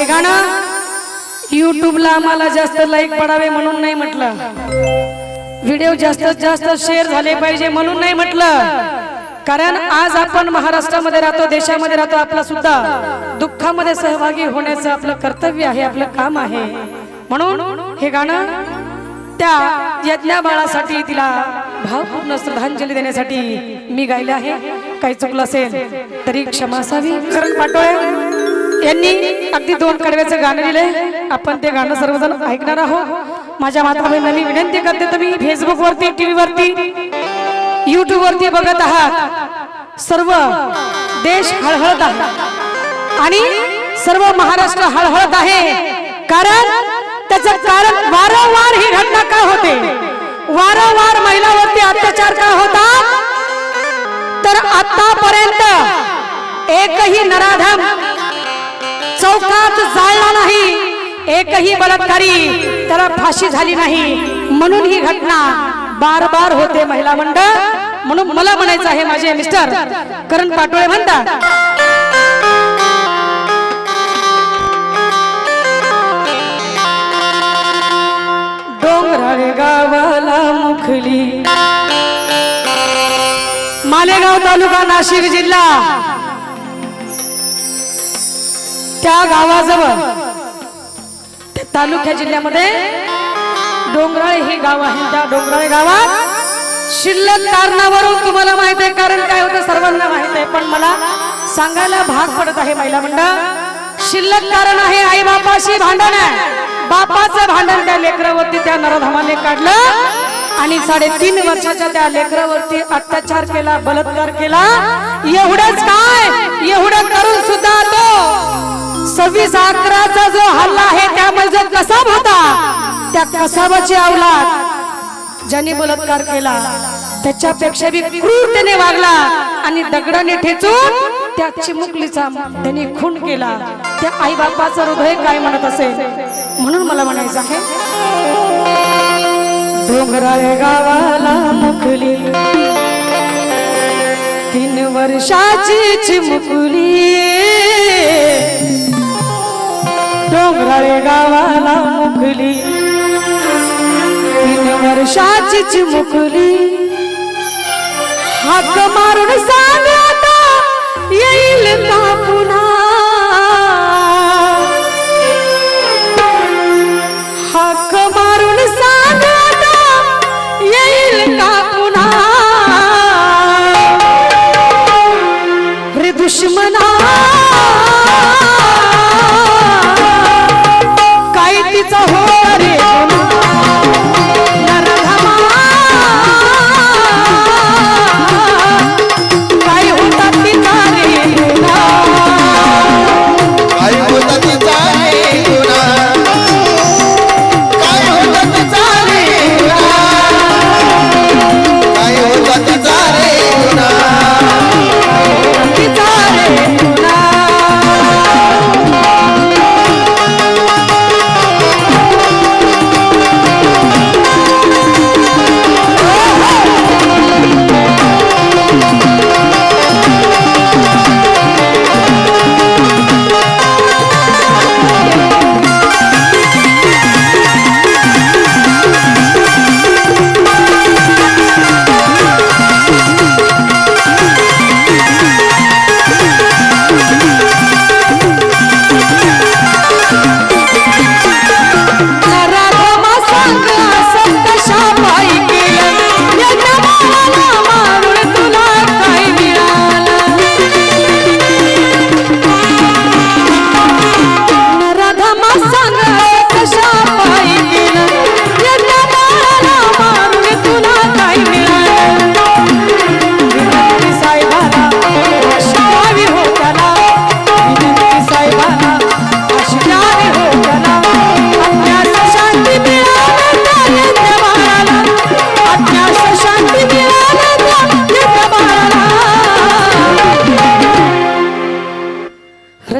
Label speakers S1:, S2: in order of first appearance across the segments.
S1: हे गाणं युट्यूबला आम्हाला जास्त लाईक पडावे म्हणून नाही म्हटलं. व्हिडिओ जास्तीत जास्त शेअर झाले पाहिजे म्हणून नाही म्हटलं. कारण आज आपण महाराष्ट्रामध्ये राहतो देशामध्ये राहतो आपला सुद्धा दुःखामध्ये सहभागी होण्याचं आपलं कर्तव्य आहे आपलं काम आहे. म्हणून हे गाणं त्या यज्ञा बाळासाठी तिला भावपूर्ण श्रद्धांजली देण्यासाठी मी गायले आहे. काही चुकलं असेल तरी क्षमा असावी. कारण पाटोळे यांनी अगदी दोन कडव्याचं गाणं लिहिलंय. आपण ते गाणं सर्वजण ऐकणार आहोत. माझ्या माता बहिणींना मी विनंती करते तुम्ही फेसबुक वरती टीव्ही वरती युट्यूब वरती बघत आहात. सर्व देश हळहळत आहे. आणि सर्व महाराष्ट्र हळहळत आहे. कारण त्याचं कारण वारंवार ही घटना का होते? वारंवार महिलावरती अत्याचार का होता? तर आतापर्यंत एकही नराधम चौकात जाळला नाही. एकही बलात्कारी त्याला फाशी झाली नाही. म्हणून ही घटना बार बार होते महिला मंडळ. म्हणून मला म्हणायचं आहे माझे मिस्टर करण पाटोळे म्हणतात डोंगराळ गावाला मुखली. मालेगाव तालुका नाशिक जिल्हा. त्या गावाजवळ तालुक्या जिल्ह्यामध्ये डोंगराळे हे गाव आहे. त्या डोंगराळे गावात शिल्लक कारणावरून तुम्हाला माहीत आहे कारण काय होतं सर्वांना माहीत आहे पण मला सांगायला भाग पडत आहे महिला मंडळ. शिल्लक कारण आहे आई बापाशी भांडण आहे. बापाचं भांडण त्या लेकरावरती त्या नरधमाने काढलं आणि साडेतीन वर्षाच्या त्या लेकरावरती अत्याचार केला बलात्कार केला. एवढंच काय? एवढं करून सुद्धा तो सव्वीस अकराचा जो हल्ला आहे त्यामध्ये जो कसाब होता त्या कसाबाची अवलाद ज्यांनी बलात्कार केला त्याच्यापेक्षा बी क्रूरतेने वागला आणि दगडाने ठेचून त्या चिमुकलीचा त्यांनी खून केला. त्या आई बापाचं हृदय काय म्हणत असेल? म्हणून मला म्हणायचं आहे डोंगराळ गावाला मुकली. तीन वर्षाची चिमुकली. डोंगराळे गावाला मुकली तीन वर्षाचीच चिमुकली हाक मारून सांग आता येईल का? हो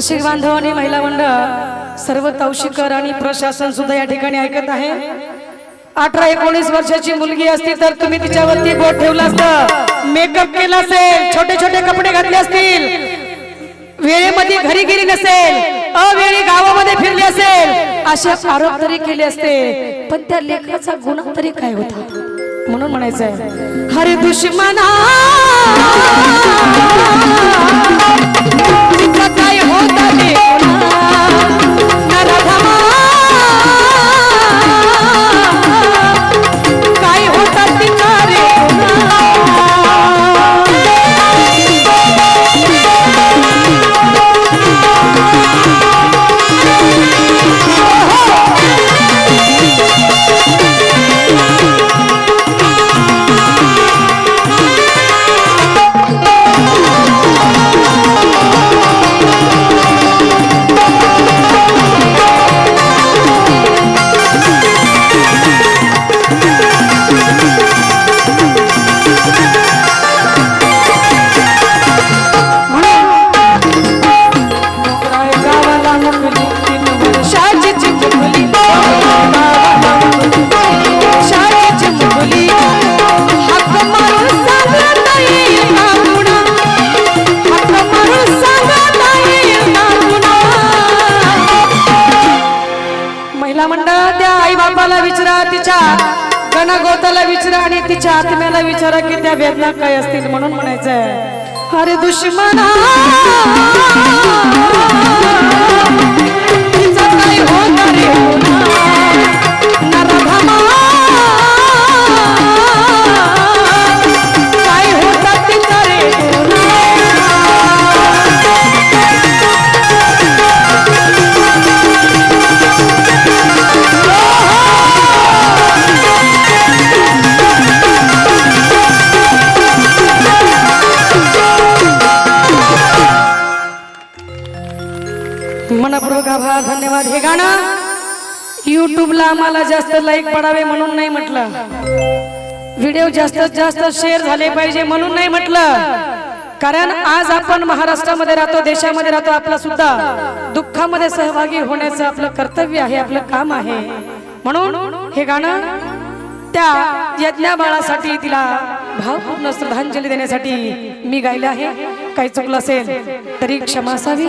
S1: रसिक बांधव आणि महिला मंडळ सर्व तौशिकर आणि प्रशासन सुद्धा या ठिकाणी ऐकत आहे. अठरा एकोणीस वर्षाची मुलगी असती तर तुम्ही तिच्यावरती बोट ठेवलं असतं. मेकअप केला असेल छोटे छोटे कपडे घातले असतील. वेळेमध्ये घरी गेली नसेल अवेळी गावामध्ये फिरली असेल. असे आरोप तरी केले असते पण त्या लेखाचा गुन्हा तरी काय होता? म्हणून म्हणायचंय हरे दुश्मना विचारा तिच्या गणगोताला विचारा आणि तिच्या आत्म्याला विचारा की त्या वेदना काय असतील म्हणून म्हणायचंय. अरे दुश्मना गाणं युट्यूबला आम्हाला जास्त लाईक पडावे म्हणून नाही म्हटलं. व्हिडिओ जास्तीत जास्त शेअर झाले पाहिजे म्हणून नाही म्हटलं. कारण आज आपण महाराष्ट्रामध्ये राहतो देशामध्ये राहतो आपला सुद्धा दुःखामध्ये सहभागी होण्याचं आपलं कर्तव्य आहे आपलं काम आहे. म्हणून हे गाणं त्या यज्ञा बाळासाठी तिला भावपूर्ण श्रद्धांजली देण्यासाठी मी गायले आहे. काही चुकलं असेल तरी क्षमा असावी.